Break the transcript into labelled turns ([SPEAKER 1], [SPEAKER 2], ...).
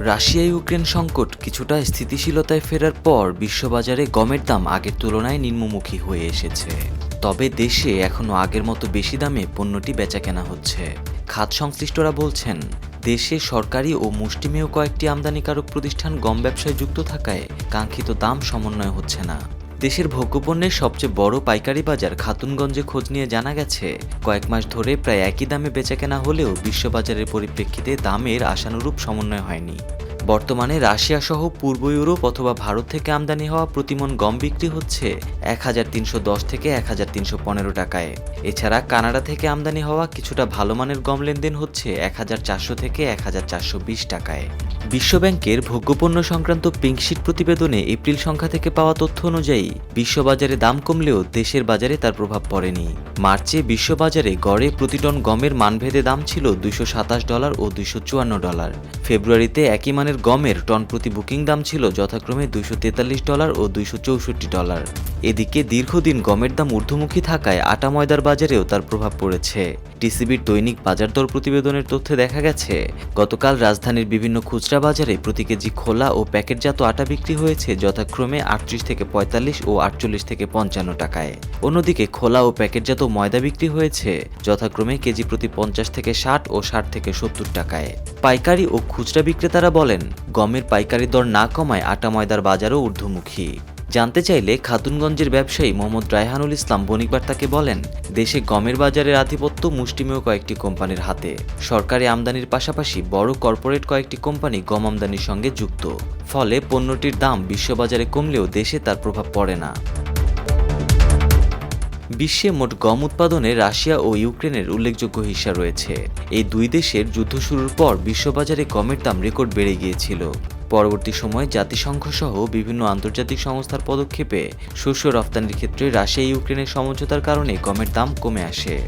[SPEAKER 1] Russia Ukraine সংকট কিছুটা স্থিতিশীলতায় ফেরার পর বিশ্ববাজারে গমের দাম আগের তুলনায় নিম্নমুখী হয়ে এসেছে। তবে দেশে এখনও আগের মতো বেশি দামে পণ্যটি বেচাকেনা হচ্ছে। খাত সংশ্লিষ্টরা বলছেন, দেশে সরকারি ও মুষ্টিমেয় কয়েকটি আমদানিকারক প্রতিষ্ঠান গম ব্যবসায় যুক্ত থাকায় কাঙ্ক্ষিত দাম সমন্বয় হচ্ছে না। দেশের ভোগ্যপণ্যের সবচেয়ে বড় পাইকারি বাজার খাতুনগঞ্জে খোঁজ নিয়ে জানা গেছে, কয়েক মাস ধরে প্রায় একই দামে বেচাকেনা হলেও বিশ্ববাজারের পরিপ্রেক্ষিতে দামের আশানুরূপ সমন্বয় হয়নি। বর্তমানে রাশিয়া সহ পূর্ব ইউরোপ অথবা ভারত থেকে আমদানি হওয়া প্রতিমন গম বিক্রি হচ্ছে এক হাজার তিনশো দশ থেকে এক হাজার তিনশো পনেরো টাকায়। এছাড়া কানাডা থেকে আমদানি হওয়া কিছুটা ভালো মানের গম লেনদেন হচ্ছে এক হাজার চারশো থেকে এক হাজার চারশো বিশ টাকায়। বিশ্বব্যাংকের ভোগ্যপণ্য সংক্রান্ত পিঙ্কশিট প্রতিবেদনে এপ্রিল সংখ্যা থেকে পাওয়া তথ্য অনুযায়ী, বিশ্ববাজারে দাম কমলেও দেশের বাজারে তার প্রভাব পড়েনি। মার্চে বিশ্ববাজারে গড়ে প্রতি টন গমের মানভেদে দাম ছিল দুইশো সাতাশ ডলার ও দুইশো চুয়ান্ন ডলার। ফেব্রুয়ারিতে একই মানের গমের টন প্রতি বুকিং দাম ছিল যথাক্রমে দুইশো তেতাল্লিশ ডলার ও দুইশো চৌষট্টি ডলার। এদিকে দীর্ঘদিন গমের দাম ঊর্ধ্বমুখী থাকায় আটা ময়দার বাজারেও তার প্রভাব পড়েছে। টিসিবির দৈনিক বাজার দর প্রতিবেদনের তথ্যে দেখা গেছে, গতকাল রাজধানীর বিভিন্ন খুচরা বাজারে প্রতি কেজি খোলা ও প্যাকেটজাত আটা বিক্রি হয়েছে যথাক্রমে আটত্রিশ থেকে পঁয়তাল্লিশ ও আটচল্লিশ থেকে পঞ্চান্ন টাকায়। অন্যদিকে খোলা ও প্যাকেটজাত ময়দা বিক্রি হয়েছে যথাক্রমে কেজি প্রতি পঞ্চাশ থেকে ষাট ও ষাট থেকে সত্তর টাকায়। পাইকারি ও খুচরা বিক্রেতারা বলেন গমের পাইকারি দর না কমায় আটা ময়দার বাজারও ঊর্ধ্বমুখী। জানতে চাইলে খাতুনগঞ্জের ব্যবসায়ী মোহাম্মদ রায়হানুল ইসলাম বণিকবার তাকে বলেন, দেশে গমের বাজারের আধিপত্য মুষ্টিমেয় কয়েকটি কোম্পানির হাতে। সরকারি আমদানির পাশাপাশি বড় কর্পোরেট কয়েকটি কোম্পানি গম আমদানির সঙ্গে যুক্ত। ফলে পণ্যটির দাম বিশ্ববাজারে কমলেও দেশে তার প্রভাব পড়ে না। বিশ্বে মোট গম উৎপাদনে রাশিয়া ও ইউক্রেনের উল্লেখযোগ্য হিসা রয়েছে। এই দুই দেশের যুদ্ধ শুরুর পর বিশ্ববাজারে গমের দাম রেকর্ড বেড়ে গিয়েছিল। পরবর্তী সময়ে জাতিসংঘ সহ বিভিন্ন আন্তর্জাতিক সংস্থার পদক্ষেপে শস্য রফতানির ক্ষেত্রে রাশিয়া ইউক্রেনের সমঝোতার কারণে গমের দাম কমে আসে।